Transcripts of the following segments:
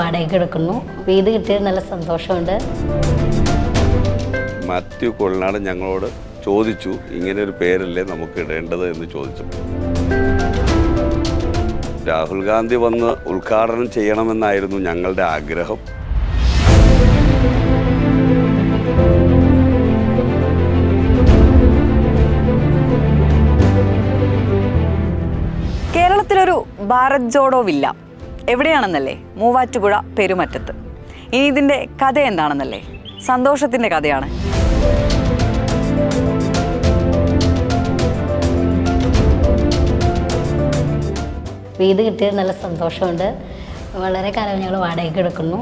വാടകയ്ക്ക് എടുക്കുന്നു. വീട് കിട്ടിയത് നല്ല സന്തോഷമുണ്ട്. മാത്യു കൊള്ളനാട് ഞങ്ങളോട് ചോദിച്ചു ഇങ്ങനെ ഒരു പേരല്ലേ നമുക്ക് ഇടേണ്ടത്? എന്ന് ചോദിച്ചു. രാഹുൽ ഗാന്ധി വന്ന് ഉദ്ഘാടനം ചെയ്യണമെന്നായിരുന്നു ഞങ്ങളുടെ ആഗ്രഹം. കേരളത്തിലൊരു ഭാരത് ജോഡോ വില്ല. എവിടെയാണെന്നല്ലേ? മൂവാറ്റുപുഴ പെരുമറ്റത്ത്. ഇനി ഇതിന്റെ കഥ എന്താണെന്നല്ലേ? സന്തോഷത്തിന്റെ കഥയാണ്. വീട് കിട്ടിയത് നല്ല സന്തോഷമുണ്ട്. വളരെ കാലം ഞങ്ങൾ വാടകയ്ക്ക് എടുക്കുന്നു.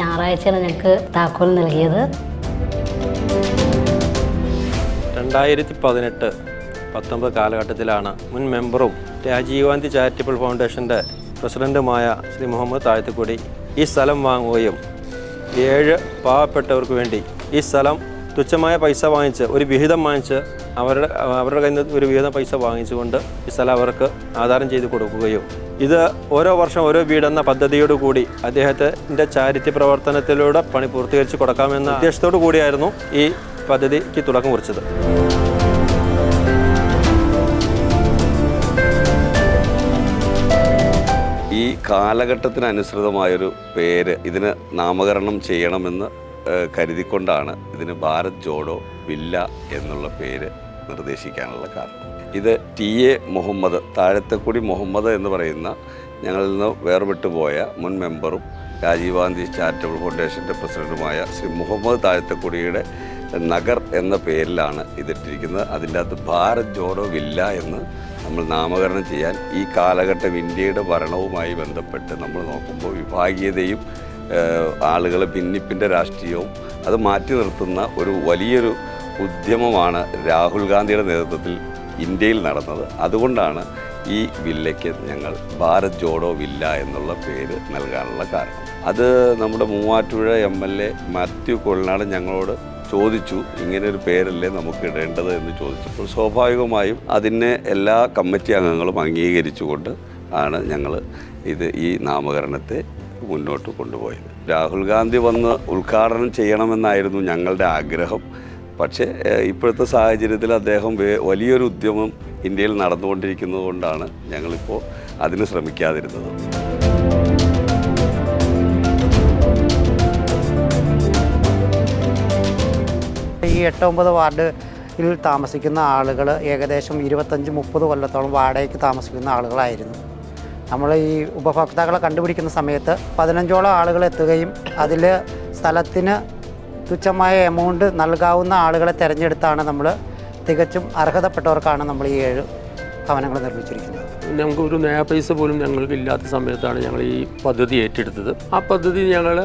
ഞായറാഴ്ചയാണ് ഞങ്ങൾക്ക് താക്കോൽ നൽകിയത്. രണ്ടായിരത്തി പതിനെട്ട് പത്തൊമ്പത് കാലഘട്ടത്തിലാണ് മുൻ മെമ്പറും രാജീവ് ഗാന്ധി ചാരിറ്റബിൾ ഫൗണ്ടേഷന്റെ പ്രസിഡന്റുമായ ശ്രീ മുഹമ്മദ് താഴത്തുകൂടി ഈ സ്ഥലം വാങ്ങുകയും ഏഴ് പാവപ്പെട്ടവർക്ക് വേണ്ടി ഈ സ്ഥലം തുച്ഛമായ പൈസ വാങ്ങിച്ച് ഒരു വിഹിതം വാങ്ങിച്ച് അവരുടെ അവരുടെ കയ്യിൽ നിന്ന് ഒരു വിഹിതം പൈസ വാങ്ങിച്ചുകൊണ്ട് ഈ സ്ഥലം അവർക്ക് ആധാരം ചെയ്ത് കൊടുക്കുകയും ഇത് ഓരോ വർഷം ഓരോ വീടെന്ന പദ്ധതിയോട് കൂടി അദ്ദേഹത്തിന്റെ ചാരിറ്റി പ്രവർത്തനത്തിലൂടെ പണി പൂർത്തീകരിച്ച് കൊടുക്കാമെന്ന ഉദ്ദേശത്തോടു കൂടിയായിരുന്നു ഈ പദ്ധതിക്ക് തുടക്കം കുറിച്ചത്. കാലഘട്ടത്തിനനുസൃതമായൊരു പേര് ഇതിന് നാമകരണം ചെയ്യണമെന്ന് കരുതിക്കൊണ്ടാണ് ഇതിന് ഭാരത് ജോഡോ വില്ല എന്നുള്ള പേര് നിർദ്ദേശിക്കാനുള്ള കാരണം. ഇത് ടി എ മുഹമ്മദ് താഴത്തെക്കുടി മുഹമ്മദ് എന്ന് പറയുന്ന ഞങ്ങളിൽ നിന്ന് വേർപെട്ടു പോയ മുൻ മെമ്പറും രാജീവ് ഗാന്ധി ചാരിറ്റബിൾ ഫൗണ്ടേഷന്റെ പ്രസിഡന്റുമായ ശ്രീ മുഹമ്മദ് താഴത്തെക്കുടിയുടെ നഗർ എന്ന പേരിലാണ് ഇതിട്ടിരിക്കുന്നത്. അതിന്റെ അകത്ത് ഭാരത് ജോഡോ വില്ല എന്ന് നമ്മൾ നാമകരണം ചെയ്യാൻ ഈ കാലഘട്ടം ഇന്ത്യയുടെ ഭരണവുമായി ബന്ധപ്പെട്ട് നമ്മൾ നോക്കുമ്പോൾ വിഭാഗീയതയും ആളുകളെ ഭിന്നിപ്പിന്റെ രാഷ്ട്രീയവും അത് മാറ്റി നിർത്തുന്ന ഒരു വലിയൊരു ഉദ്യമമാണ് രാഹുൽ ഗാന്ധിയുടെ നേതൃത്വത്തിൽ ഇന്ത്യയിൽ നടന്നത്. അതുകൊണ്ടാണ് ഈ വില്ലയ്ക്ക് ഞങ്ങൾ ഭാരത് ജോഡോ വില്ല എന്നുള്ള പേര് നൽകാനുള്ള കാരണം. അത് നമ്മുടെ Muvattupuzha M L A Mathew Kollanad ഞങ്ങളോട് ചോദിച്ചു ഇങ്ങനെ ഒരു പേരല്ലേ നമുക്ക് ഇടേണ്ടത്? എന്ന് ചോദിച്ചപ്പോൾ സ്വാഭാവികമായും അതിനെ എല്ലാ കമ്മിറ്റി അംഗങ്ങളും അംഗീകരിച്ചുകൊണ്ട് ആണ് ഞങ്ങൾ ഇത് ഈ നാമകരണത്തെ മുന്നോട്ട് കൊണ്ടുപോയത്. രാഹുൽ ഗാന്ധി വന്ന് ഉദ്ഘാടനം ചെയ്യണമെന്നായിരുന്നു ഞങ്ങളുടെ ആഗ്രഹം. പക്ഷേ ഇപ്പോഴത്തെ സാഹചര്യത്തിൽ അദ്ദേഹം വലിയൊരു ഉദ്യമം ഇന്ത്യയിൽ നടന്നുകൊണ്ടിരിക്കുന്നത് കൊണ്ടാണ് ഞങ്ങളിപ്പോൾ അതിന് ശ്രമിക്കാതിരുന്നത്. ഈ എട്ട് ഒമ്പത് വാർഡിൽ താമസിക്കുന്ന ആളുകൾ ഏകദേശം ഇരുപത്തഞ്ച് മുപ്പത് കൊല്ലത്തോളം വാടകയ്ക്ക് താമസിക്കുന്ന ആളുകളായിരുന്നു. നമ്മൾ ഈ ഉപഭോക്താക്കളെ കണ്ടുപിടിക്കുന്ന സമയത്ത് പതിനഞ്ചോളം ആളുകൾ എത്തുകയും അതിൽ സ്ഥലത്തിന് തുച്ഛമായ എമൗണ്ട് നൽകാവുന്ന ആളുകളെ തിരഞ്ഞെടുത്താണ് നമ്മൾ തികച്ചും അർഹതപ്പെട്ടവർക്കാണ് നമ്മൾ ഈ ഏഴ് ഭവനങ്ങൾ നിർമ്മിച്ചിരിക്കുന്നത്. ഞങ്ങൾക്ക് ഒരു നയാ പൈസ പോലും ഞങ്ങൾക്ക് ഇല്ലാത്ത സമയത്താണ് ഞങ്ങൾ ഈ പദ്ധതി ഏറ്റെടുത്തത്. ആ പദ്ധതി ഞങ്ങൾ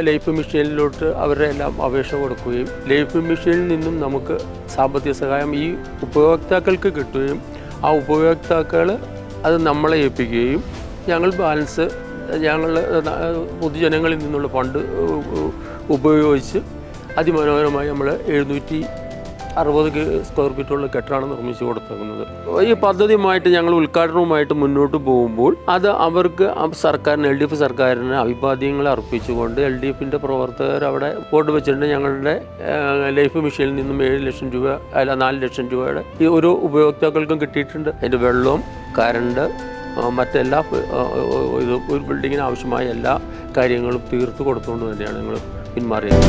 ലൈഫ് മിഷനിലോട്ട് അവരുടെ എല്ലാം അപേക്ഷ കൊടുക്കുകയും ലൈഫ് മിഷനിൽ നിന്നും നമുക്ക് സാമ്പത്തിക സഹായം ഈ ഉപഭോക്താക്കൾക്ക് കിട്ടുകയും ആ ഉപഭോക്താക്കൾ അത് നമ്മളെ ഏൽപ്പിക്കുകയും ഞങ്ങൾ ബാലൻസ് ഞങ്ങൾ പൊതുജനങ്ങളിൽ നിന്നുള്ള ഫണ്ട് ഉപയോഗിച്ച് അതിമനോഹരമായി നമ്മൾ എഴുന്നൂറ്റി അറുപത് സ്ക്വയർ ഫീറ്റുള്ള കെട്ടാണ് നിർമ്മിച്ചു കൊടുത്തിരുന്നത് ഈ പദ്ധതിയുമായിട്ട് ഞങ്ങൾ ഉദ്ഘാടനവുമായിട്ട് മുന്നോട്ട് പോകുമ്പോൾ അത് അവർക്ക് സർക്കാരിന് എൽ ഡി എഫ് സർക്കാരിന് അഭിവാദ്യങ്ങൾ അർപ്പിച്ചുകൊണ്ട് എൽ ഡി എഫിന്റെ പ്രവർത്തകർ അവിടെ വോട്ട് വെച്ചിട്ടുണ്ട്. ഞങ്ങളുടെ ലൈഫ് മിഷനിൽ നിന്നും ഏഴ് ലക്ഷം രൂപ അല്ല നാല് ലക്ഷം രൂപയുടെ ഈ ഒരു ഉപയോക്താക്കൾക്കും കിട്ടിയിട്ടുണ്ട്. അതിന്റെ വെള്ളവും കറണ്ട് മറ്റെല്ലാ ഇത് ഒരു ബിൽഡിങ്ങിന് ആവശ്യമായ എല്ലാ കാര്യങ്ങളും തീർത്തു കൊടുത്തുകൊണ്ട് തന്നെയാണ് ഞങ്ങൾ പിന്മാറിയത്.